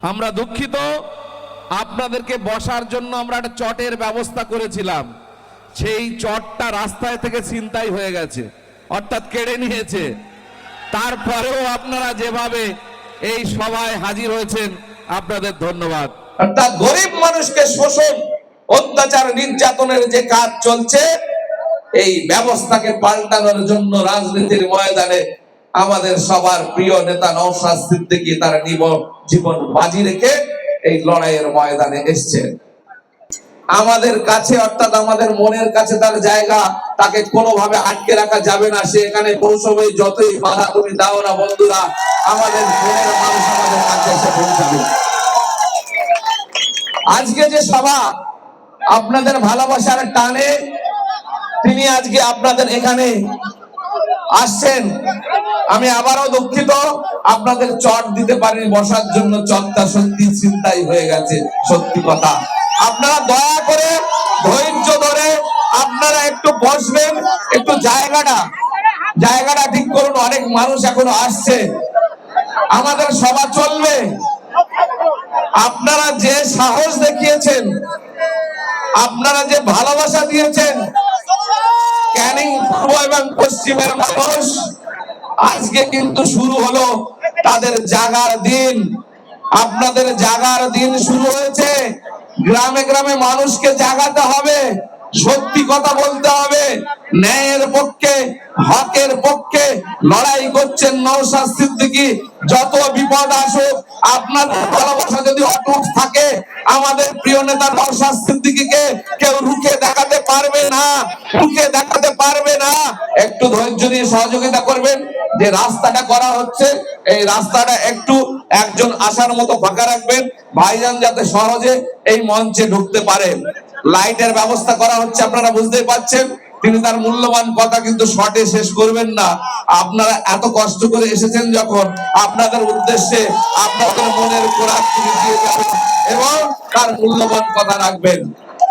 আমরা দুঃখিত। আপনাদেরকে বসার জন্য আমরা একটা চটের ব্যবস্থা করেছিলাম। সেই চটটা রাস্তায় থেকে ছিনতাই হয়ে গেছে, অর্থাৎ কেড়ে নিয়েছে। তারপরেও আপনারা যেভাবে এই সভায় হাজির হয়েছেন, আপনাদের ধন্যবাদ। অর্থাৎ গরিব মানুষকে শোষণ, অত্যাচার, নির্যাতনের যে কাজ চলছে, এই ব্যবস্থাকে পাল্টানোর জন্য রাজনীতির ময়দানে আমাদের সবার প্রিয় নেতা নওশাদ সিদ্দিকী তার জীবন বাজি রেখে এই লড়াইয়ের ময়দানে এসছেন আমাদের কাছে অর্থাৎ আমাদের মনের কাছে তার জায়গা, তাকে কোনোভাবে আটকে রাখা যাবে না। সে এখানে পৌঁছবে, যতই বাধা তুমি দাও না বন্ধুরা, আমাদের মনের মানুষ আমাদের কাছে এসে পৌঁছাবে। আজকে যে সভা, আপনাদের ভালোবাসার টানে, তিনি আজকে আপনাদের এখানে আসছেন। আমি আবারও দুঃখিত। আপনাদের চট দিতে পারিনি, বসার জন্য চটটা সত্যি চিন্তাই হয়ে গেছে, সত্যি কথা। আপনারা দয়া করে ধৈর্য ধরে আপনারা একটু বসবেন, একটু জায়গাটা জায়গাটা ঠিক করুন, অনেক মানুষ এখনও আসছে। আমাদের সভা চলবে। আপনারা যে সাহস দেখিয়েছেন, আপনারা যে ভালোবাসা দিয়েছেন ক্যানিং পূর্ব এবং পশ্চিমের মানুষ। আজকে কিন্তু শুরু হলো তাদের জাগার দিন। আপনাদের জাগার দিন শুরু হয়েছে। গ্রামে গ্রামে মানুষকে জাগাতে হবে। সত্যি কথা বলতে হবে। ন্যায়ের পক্ষে, হকের পক্ষে লড়াই করছেন নৌসাদ সিদ্দিকী। যত বিপদ আসুক, আপনার ভালোবাসা যদি অটুট থাকে, আমাদের প্রিয় নেতা নৌসাদ সিদ্দিকীকে কেউ রুখে দেখাতে পারবে না, রুখে দেখাতে পারবে না। একটু ধৈর্য দিয়ে সহযোগিতা করবেন। যে রাস্তাটা করা হচ্ছে, এই রাস্তাটা একটু একজন আসার মতো ফাঁকা রাখবেন। ভাইজান যাতে সহজে এই মঞ্চে ঢুকতে পারে। লাইটের ব্যবস্থা করা হচ্ছে, আপনারা বুঝতেই পাচ্ছেন। তিনি তার মূল্যবান কথা কিন্তু শর্টে শেষ করবেন না। আপনারা এত কষ্ট করে এসেছেন যখন আপনাদের উদ্দেশ্যে আপনাদের মনের কোরআন তিনি দিয়ে যাবেন এবং তার মূল্যবান কথা রাখবেন।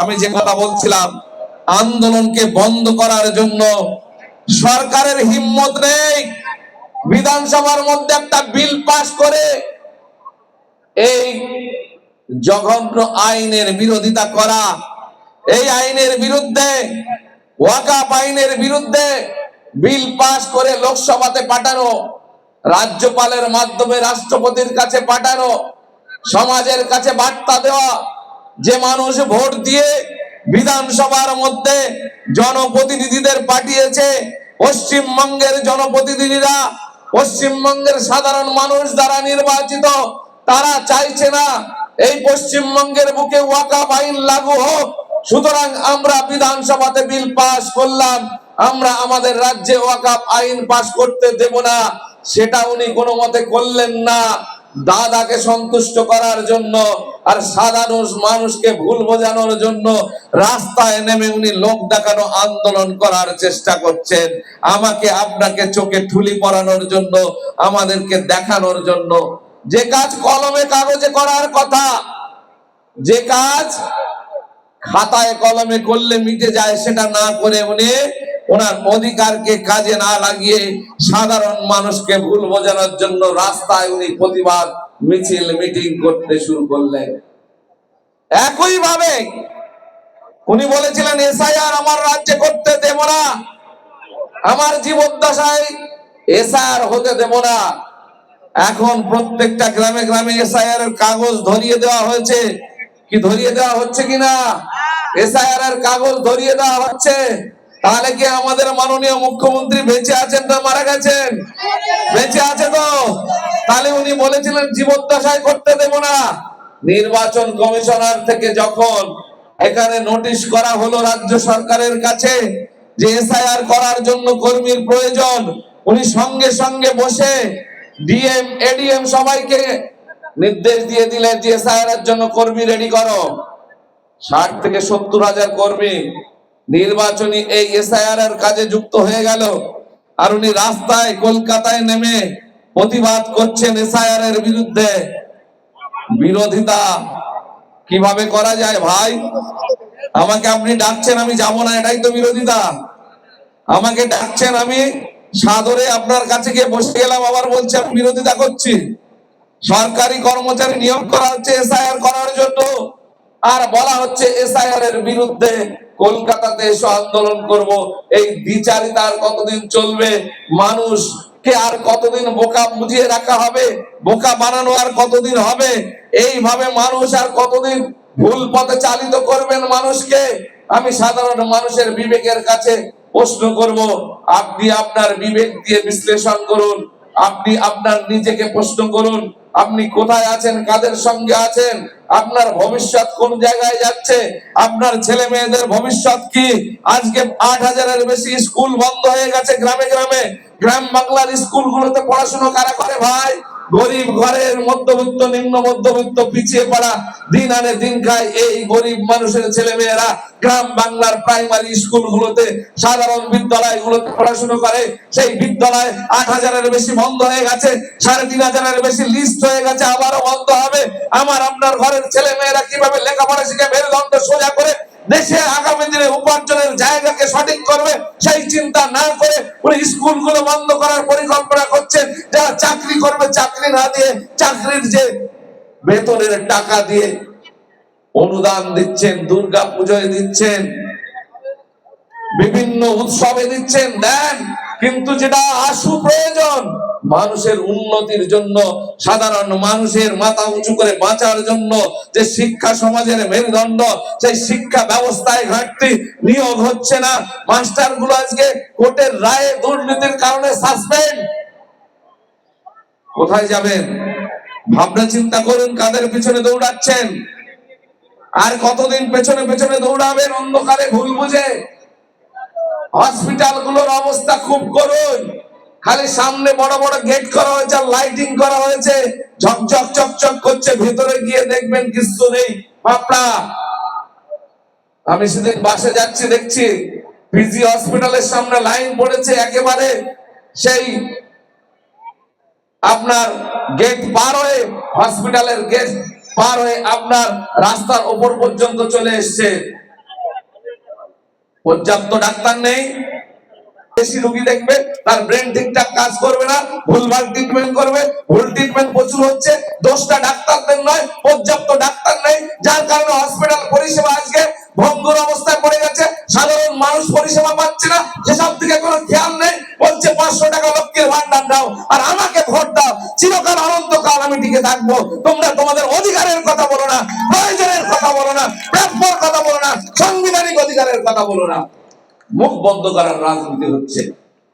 আমি যে কথা বলছিলাম, আন্দোলনকে বন্ধ করার জন্য সরকারের হিম্মত নেই। বিধানসভার মধ্যে একটা বিল পাশ করে এই জঘন্য আইনের বিরোধিতা করা এই আইনের বিরুদ্ধে ওয়াকাপ আইনের বিরুদ্ধে বিল পাশ করে লোকসভাতে পাঠানো, রাজ্যপালের মাধ্যমে রাষ্ট্রপতির কাছে পাঠানো, সমাজের কাছে বার্তা দেওয়া, যে মানুষ ভোট দিয়ে বিধানসভার মধ্যে জনপ্রতিনিধিদের পাঠিয়েছে, পশ্চিমবঙ্গের জনপ্রতিনিধিরা, পশ্চিমবঙ্গের সাধারণ মানুষ দ্বারা নির্বাচিত, তারা চাইছে না এই পশ্চিমবঙ্গের বুকে ওয়াকাপ আইন লাগু হোক। সুতরাং আমরা বিধানসভাতে বিল পাস করলাম। আমরা আমাদের রাজ্যে ওয়াকাপ আইন পাস করতে দেব না। সেটা উনি কোনো মতে করলেন না। দাদাকে সন্তুষ্ট করার জন্য আর সাধারণ মানুষকে ভুল বোঝানোর জন্য রাস্তায় নেমে উনি লোক দেখানো আন্দোলন করার চেষ্টা করছেন। আমাকে আপনাকে চোখে ঠুলি পরানোর জন্য, আমাদেরকে দেখানোর জন্য। যে কাজ কলমে কাগজে করার কথা, যে কাজ খাতায় কলমে করলে মিটে যায়, সেটা না করে উনি ওনার অধিকারকে কাজে না লাগিয়ে সাধারণ মানুষকে ভুল বোঝানোর জন্য রাস্তায় উনি প্রতিবাদ, মিছিল, মিটিং করতে শুরু করলেন। একই ভাবে উনি বলেছিলেন, এসআইআর আমার রাজ্যে করতে দেব না। আমার জীবদ্দশায় এসআইআর হতে দেব না। এখন প্রত্যেকটা গ্রামে গ্রামে এসআইআর এর কাগজ ধরিয়ে দেওয়া হয়েছে। কি ধরিয়ে দেওয়া হচ্ছে কিনা? এসআইআর কাগজ ধরিয়ে দেওয়া হচ্ছে। তাহলে কি আমাদের মাননীয় মুখ্যমন্ত্রী বেঁচে আছেন না মারা গেছেন? বেঁচে আছে তো। তাহলে উনি বলেছিলেন, জীবদ্দশায় করতে দেব না। নির্বাচন কমিশনার থেকে যখন এখানে নোটিশ করা হলো রাজ্য সরকারের কাছে যে এসআইআর করার জন্য কর্মীর প্রয়োজন, উনি সঙ্গে সঙ্গে বসে ডিএম, এডিএম সবাইকে নির্দেশ দিয়ে দিলেন যে এসআইআর জন্য কর্মী রেডি করো। ষাট থেকে সত্তর হাজার কর্মী নির্বাচনী এই এসআইআর এর কাজে যুক্ত হয়ে গেল। আর উনি রাস্তায় কলকাতায় নেমে প্রতিবাদ করছেন এসআইআর এর বিরুদ্ধে। বিরোধিতা কীভাবে করা যায় ভাই? আমাকে আপনি ডাকছেন, আমি যাব না, এটাই তো বিরোধিতা। আমাকে ডাকছেন, আমি সাদরে আপনার কাছে গিয়ে বসে গেলাম, আবার বলছে আমি বিরোধিতা করছি। সরকারি কর্মচারী নিয়োগ করা হচ্ছে এসআইআর করার জন্য। আর বলা হচ্ছে এসআইআর এর বিরুদ্ধে কলকাতাতে এসে আন্দোলন করব। এই বিচারিতা আর কতদিন চলবে? মানুষ কে আর কতদিন বোকা বুঝিয়ে রাখা হবে? বোকা বানানো আর কতদিন হবে? এইভাবে মানুষ আর কতদিন ভুল পথে চালিত করবেন মানুষকে? আমি সাধারণ মানুষের বিবেকের কাছে প্রশ্ন করব, আপনি আপনার বিবেক দিয়ে বিশ্লেষণ করুন। আপনি আপনার নিজেকে প্রশ্ন করুন। আপনি কোথায় আছেন? কাদের সঙ্গে আছেন? আপনার ভবিষ্যৎ কোন জায়গায় যাচ্ছে? আপনার ছেলে মেয়েদের ভবিষ্যৎ কি? আজকে আট হাজারের বেশি স্কুল বন্ধ হয়ে গেছে গ্রামে গ্রামে। গ্রাম বাংলার স্কুলগুলোতে পড়াশোনা কারা করে ভাই? গরিব ঘরের মধ্যবিত্ত, নিম্ন মধ্যবিত্ত পিছিয়ে পড়া, দিন আনে দিন খায় এই গরিব মানুষের ছেলে মেয়েরা গ্রাম বাংলার প্রাইমারি স্কুলগুলোতে সাধারণ বিদ্যালয়গুলোতে পড়াশোনা করে। সেই বিদ্যালয় আট হাজারের বেশি বন্ধ হয়ে গেছে, সাড়ে তিন হাজারের বেশি লিস্ট হয়ে গেছে, আবারও বন্ধ হবে। আমার আপনার ঘরের ছেলে মেয়েরা কীভাবে লেখাপড়া শিখে মেরুদণ্ড সোজা করে দেশে আগামী দিনে উপার্জনের জায়গাকে সঠিক করবে, সেই চিন্তা না করে উনি স্কুলগুলো বন্ধ করার পরিকল্পনা করছেন। যারা চাকরি করবে, চাকরি না দিয়ে চাকরির যে বেতনের টাকা দিয়ে অনুদান দিচ্ছেন দুর্গা পুজোয় দিচ্ছেন, বিভিন্ন উৎসবে দিচ্ছেন, দেন কিন্তু যেটা আশু প্রয়োজন, মানুষের উন্নতির জন্য, সাধারণ মানুষের মাথা উঁচু করে বাঁচার জন্য যে শিক্ষা সমাজের মেরুদণ্ড, সেই শিক্ষা ব্যবস্থায় ঘাটতি নিয়োগ হচ্ছে না। মাস্টারগুলো আজকে কোর্টের রায়ে দুর্নীতির কারণে সাসপেন্ড কোথায় যাবেন? ভাবনা চিন্তা করুন, কাদের পিছনে দৌড়াচ্ছেন? আর কতদিন পেছনে পেছনে দৌড়াবেন? অন্ধকারে ভুল বুঝে। হসপিটালগুলোর অবস্থা খুব করুন খালি সামনে বড় বড় গেট করা হয়েছে, লাইটিং করা হয়েছে। ঝকঝক, চকচক করছে, ভেতরে গিয়ে দেখবেন কিছু নেই। আমি সেদিন বাসে যাচ্ছি, দেখছি পিজি হসপিটালের সামনে লাইন পড়েছে একেবারে সেই আপনার গেট পার হয়ে, হসপিটালের গেট পার হয়ে আপনার রাস্তার ওপর পর্যন্ত চলে এসছে। পর্যাপ্ত ডাক্তার নেই। বেশি রোগী দেখবে, তার ব্রেন ঠিকঠাক কাজ করবে না, ভুলভাল ট্রিটমেন্ট করবে, ভুল ট্রিটমেন্ট প্রচুর হচ্ছে দোষটা ডাক্তারদের নয়, পর্যাপ্ত ডাক্তার নেই, যার কারণে হসপিটাল পরিষেবা আজকে ভঙ্গুর অবস্থায় পড়ে গেছে, সাধারণ মানুষ পরিষেবা পাচ্ছে না, সেসব দিকে কোনো খেয়াল নেই, বলছে পাঁচশো টাকা লক্ষ্যের ভান্ডার দাও, আর আমাকে ভোট দাও, চিরকাল অনন্তকাল আমি টিকে থাকব, তোমরা তোমাদের অধিকারের কথা বলো না, প্রয়োজনের কথা বলো না, প্রাপ্যর কথা বলো না, সাংবিধানিক অধিকারের কথা বলো না। মুখ বন্ধ করার রাজনীতি হচ্ছে।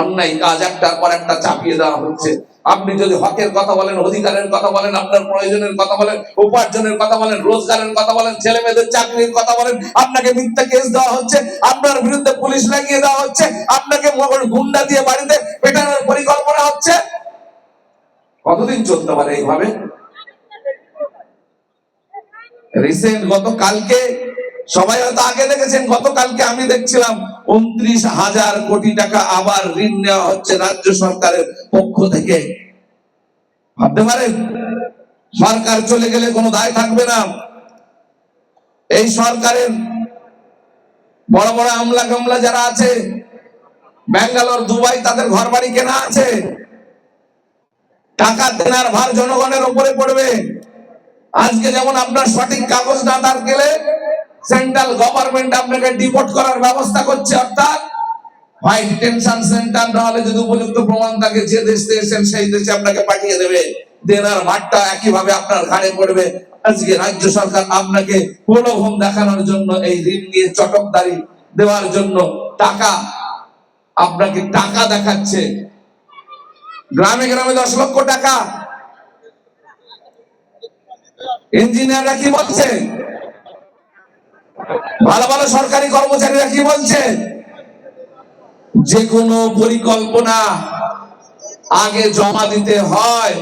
অন্যায় কাজ একটার পর একটা চাপিয়ে দেওয়া হচ্ছে। আপনি যদি হকের কথা বলেন, অধিকারের কথা বলেন, আপনার প্রয়োজনের কথা বলেন, উপার্জনের কথা বলেন, রোজগারের কথা বলেন ছেলে মেয়েদের চাকরির কথা বলেন, আপনাকে মিথ্যা কেস দেওয়া হচ্ছে, আপনার বিরুদ্ধে পুলিশ লাগিয়ে দেওয়া হচ্ছে, আপনাকে গুন্ডা দিয়ে বাড়িতে পেটানোর পরিকল্পনা হচ্ছে। কতদিন চলতে পারে এইভাবে? রিসেন্ট গতকালকে সবাই হয়তো আগে দেখেছেন, গতকালকে আমি দেখছিলাম, উনত্রিশ হাজার কোটি টাকা আবার ঋণ নেওয়া হচ্ছে রাজ্য সরকারের পক্ষ থেকে। ভাবতে পারেন? সরকার চলে গেলে কোনো দায় থাকবে না। এই সরকারের বড় বড় আমলা কামলা যারা আছে, ব্যাঙ্গালোর, দুবাই, তাদের ঘর বাড়ি কেনা আছে। টাকা দেনার ভার জনগণের উপরে পড়বে। আজকে যেমন আপনার সঠিক কাগজ না তার গেলে সেন্ট্রাল গভর্নমেন্ট আপনাকে ডিপোর্ট করার ব্যবস্থা করছে, অর্থাৎ হয় ডিটেনশন সেন্টার না হলে যদি উপযুক্ত প্রমাণ থাকে, যে দেশ এসেছেন সেই দেশে আপনাকে পাঠিয়ে দেবে। দেনার ভারটা একইভাবে আপনার ঘাড়ে পড়বে। আজকে রাজ্য সরকার আপনাকে প্রলোভন দেখানোর জন্য, এই ঋণ নিয়ে চটকদারি দেওয়ার জন্য টাকা আপনাকে টাকা দেখাচ্ছে। গ্রামে গ্রামে দশ লক্ষ টাকা। ইঞ্জিনিয়াররা কি বলছে? ভালো ভালো সরকারি কর্মচারীরা কি বলছে? যে কোনো পরিকল্পনা আগে জমা দিতে হয়,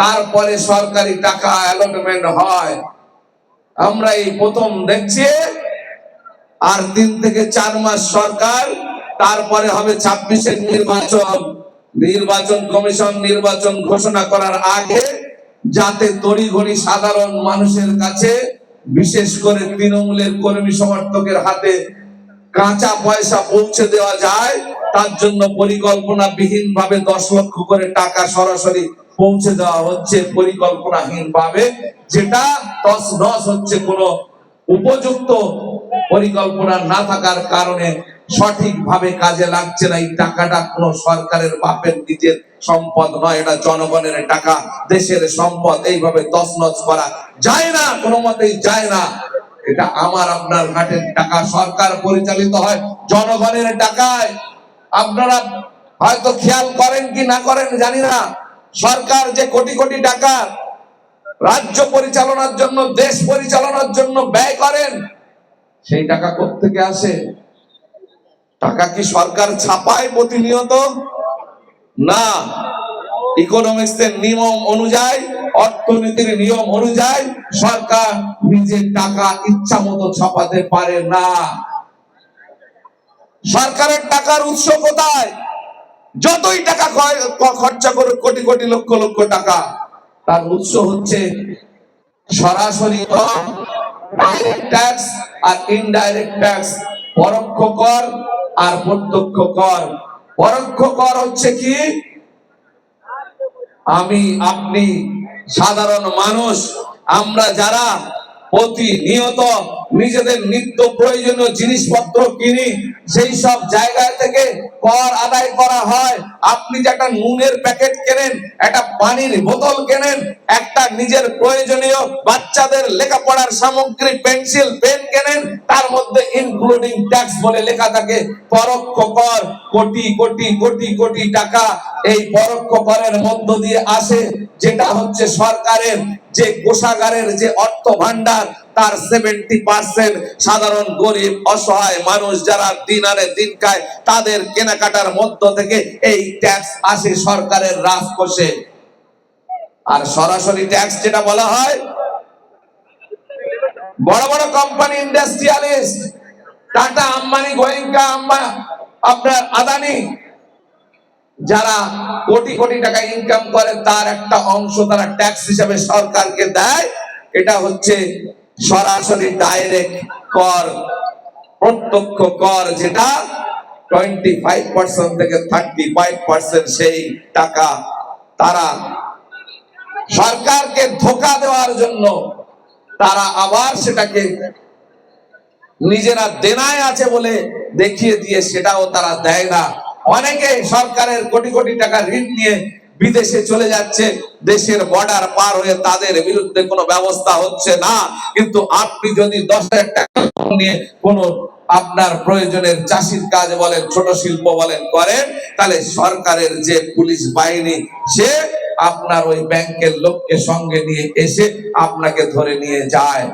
তারপরে সরকারি টাকা অ্যালটমেন্ট হয়। আমরা এই প্রথম দেখছি, আর তিন থেকে চার মাস সরকার, তারপরে হবে ছাব্বিশের নির্বাচন। নির্বাচন কমিশন নির্বাচন ঘোষণা করার আগে যাতে তড়িঘড়ি সাধারণ মানুষের কাছে বিশেষ করে তৃণমূলের কর্মী সমর্থকের হাতে কাঁচা পয়সা পৌঁছে দেওয়া যায়, তার জন্য পরিকল্পনা বিহীন ভাবে দশ লক্ষ করে টাকা সরাসরি পৌঁছে দেওয়া হচ্ছে পরিকল্পনাহীন ভাবে যেটা দশ দশ হচ্ছে কোনো উপযুক্ত পরিকল্পনা না থাকার কারণে সঠিকভাবে কাজে লাগছে না। এই টাকাটা কোনো সরকারের বাপের নিজের সম্পদ নয়, এটা জনগণের টাকা, দেশের সম্পদ, এইভাবে তছনছ করা যায় না কোনো মতেই যায় না। এটা আমার, আপনার ঘাটের টাকা, সরকার পরিচালিত হয় জনগণের টাকায়। আপনারা হয়তো খেয়াল করেন কি না করেন, জানি না। সরকার যে কোটি কোটি টাকা রাজ্য পরিচালনার জন্য, দেশ পরিচালনার জন্য ব্যয় করেন, সেই টাকা থেকে আসে? টাকা কি সরকার ছাপায় প্রতিনিয়ত? না। ইকোনমিক্স এর নিয়ম অনুযায়ী, অর্থনীতির নিয়ম অনুযায়ী সরকার নিজের টাকা ইচ্ছা মতো ছাপাতে পারে না। সরকারের টাকার উৎস কোথায়? যতই টাকা খরচা করে কোটি কোটি লক্ষ লক্ষ টাকা, তার উৎস হচ্ছে সরাসরি ট্যাক্স আর ইনডাইরেক্ট ট্যাক্স, পরোক্ষ কর আর প্রত্যক্ষ কর। পরোক্ষ কর হচ্ছে কি? আমি আপনি সাধারণ মানুষ আমরা যারা প্রতিনিয়ত নিজেদের নিত্য প্রয়োজনীয় জিনিসপত্র কিনি, সেই সব জায়গা থেকে কর আদায় করা হয়। আপনি যে একটা নুনের প্যাকেট কেনেন, একটা পানির বোতল কেনেন, একটা নিজের প্রয়োজনীয় বাচ্চাদের লেখাপড়ার সামগ্রী, পেন্সিল, পেন কেনেন, তার মধ্যে ইনক্লুডিং ট্যাক্স বলে লেখা থাকে, পরোক্ষ কর কোটি কোটি কোটি কোটি টাকা এই পরোক্ষ করের মধ্য দিয়ে আসে, যেটা হচ্ছে সরকারের যে কোষাগারের যে অর্থ ভান্ডার তার সেভেন্টি পার্সেন্ট সাধারণ গরিব, অসহায় মানুষ যারা দিন আনে দিন খায়, তাদের কেনাকাটার মধ্য থেকে এই ট্যাক্স আসে সরকারের রাজকোষে। আর সরাসরি ট্যাক্স যেটা বলা হয়, বড় বড় কোম্পানি ইন্ডাস্ট্রিয়ালিস্ট টাটা আম্বানি, গোয়েঙ্কা আম্বা, আপনার আদানি যারা কোটি কোটি টাকা ইনকাম করে, তার একটা অংশ তারা ট্যাক্স হিসাবে সরকারকে দেয়। এটা হচ্ছে সরাসরি ডাইরেক্ট কর, প্রত্যক্ষ কর, যেটা টোয়েন্টি ফাইভ পার্সেন্ট থেকে থার্টি ফাইভ পার্সেন্ট সেই টাকা তারা সরকারকে ধোকা দেওয়ার জন্য তারা আবার সেটাকে নিজেরা দেনায় আছে বলে দেখিয়ে দিয়ে সেটাও তারা দেয় না। অনেকে সরকারের কোটি কোটি টাকা ঋণ নিয়ে বিদেশে চলে যাচ্ছে, দেশের বর্ডার পার হয়ে তাদের বিরুদ্ধে কোনো ব্যবস্থা হচ্ছে না। কিন্তু আপনি যদি দশ হাজার টাকা নিয়ে কোনো আপনার প্রয়োজনের চাষির কাজ বলেন, ছোট শিল্প বলেন করেন, তাহলে সরকারের যে পুলিশ বাহিনী, সে আপনার ওই ব্যাংকের লোককে সঙ্গে নিয়ে এসে আপনাকে ধরে নিয়ে যায়।